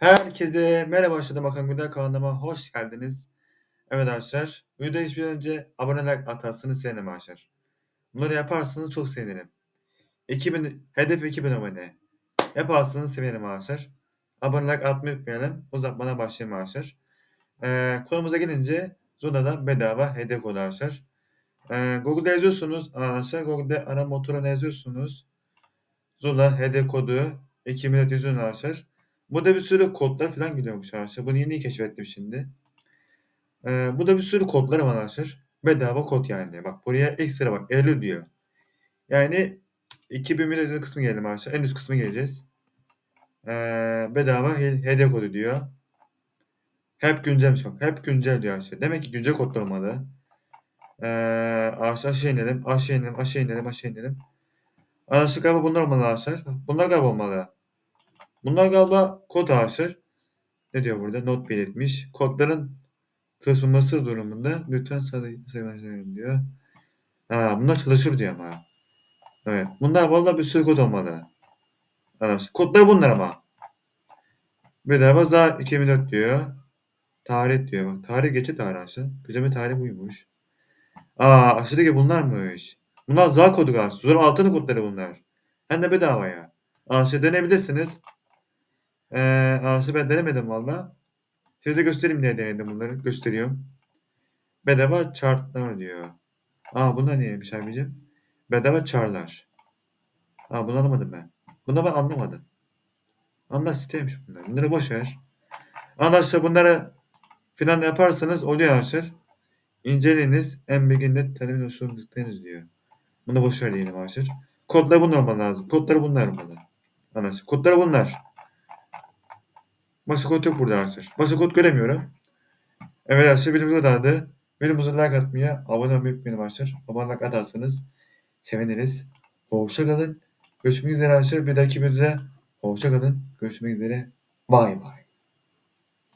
Herkese merhaba başladı bakalım güzel kanalıma hoş geldiniz. Evet arkadaşlar videoda hiçbir önce abone like atarsanız sevinirim arkadaşlar. Bunları yaparsanız çok sevinirim. 2000, hedef 2000 abone. Yaparsanız sevinirim arkadaşlar. Abone like atmayı unutmayalım. Uzatmadan başlayalım arkadaşlar. Ee, konumuza gelince Zona'da bedava hediye kodu arkadaşlar. Ee, Google'da yazıyorsunuz arkadaşlar. Google'da ara motoruna yazıyorsunuz. Zula hediye kodu 2000 yazıyorsunuz arkadaşlar. Burada bir sürü kodlar falan gidiyormuş arkadaşlar. Bunu yeni keşfettim şimdi. Ee, burada bir sürü kodları var arkadaşlar. Bedava kod yani. Bak buraya ekstra bak. Eylül diyor. Yani 2000 milyon kısmı gelelim arkadaşlar. En üst kısmı geleceğiz. Ee, bedava he- hediye kodu diyor. Hep güncelmiş bak. Hep güncel diyor arkadaşlar. Demek ki güncel kodlar olmalı. Ee, aşağı aşağı inelim. Aşağı inelim. Aşağı inelim. Aşağı inelim. Arkadaşlar galiba bunlar olmalı arkadaşlar. Bunlar galiba olmalı. Bunlar galiba kod arkadaşlar. Ne diyor burada? Not belirtmiş. Kodların taşınması durumunda lütfen sadece diyor. Ha, bunlar çalışır diyor ama. Evet. Bunlar vallahi bir sürü kod olmalı. Arkadaşlar. Kodlar bunlar ama. Bedava za 2004 diyor. Tarih diyor. Bak tarih geçe tarih arkadaşlar. Güzel bir tarih buymuş. Aa aşağıdaki bunlarmış. Bunlar za kodu galiba. Zor altını kodları bunlar. Hem de bedava ya. Arkadaşlar deneyebilirsiniz. Ee, arkadaşlar ben denemedim valla. Size göstereyim diye denedim bunları. Gösteriyorum. Bedava chartlar diyor. Aa bunlar neymiş abicim? Bedava çarlar. Aa bunu anlamadım ben. Bunu ben anlamadım. Anla siteymiş bunlar. Bunları boş ver. Arkadaşlar bunları filan yaparsanız oluyor arkadaşlar. İnceleyiniz. En bilginde temin usulünüz diyor. Bunu boş ver diyelim arkadaşlar. Kodları bunlar olmalı lazım. Kodları bunlar olmalı. Arkadaşlar kodları bunlar. Kod yok burada arkadaşlar. Kod göremiyorum. Evet arkadaşlar videomuz kadardı. Videomuza like atmayı, abone olmayı unutmayın arkadaşlar. Abone like atarsanız seviniriz. Hoşça kalın. Görüşmek üzere arkadaşlar. Bir dahaki videoda hoşça kalın. Görüşmek üzere. Bay bay.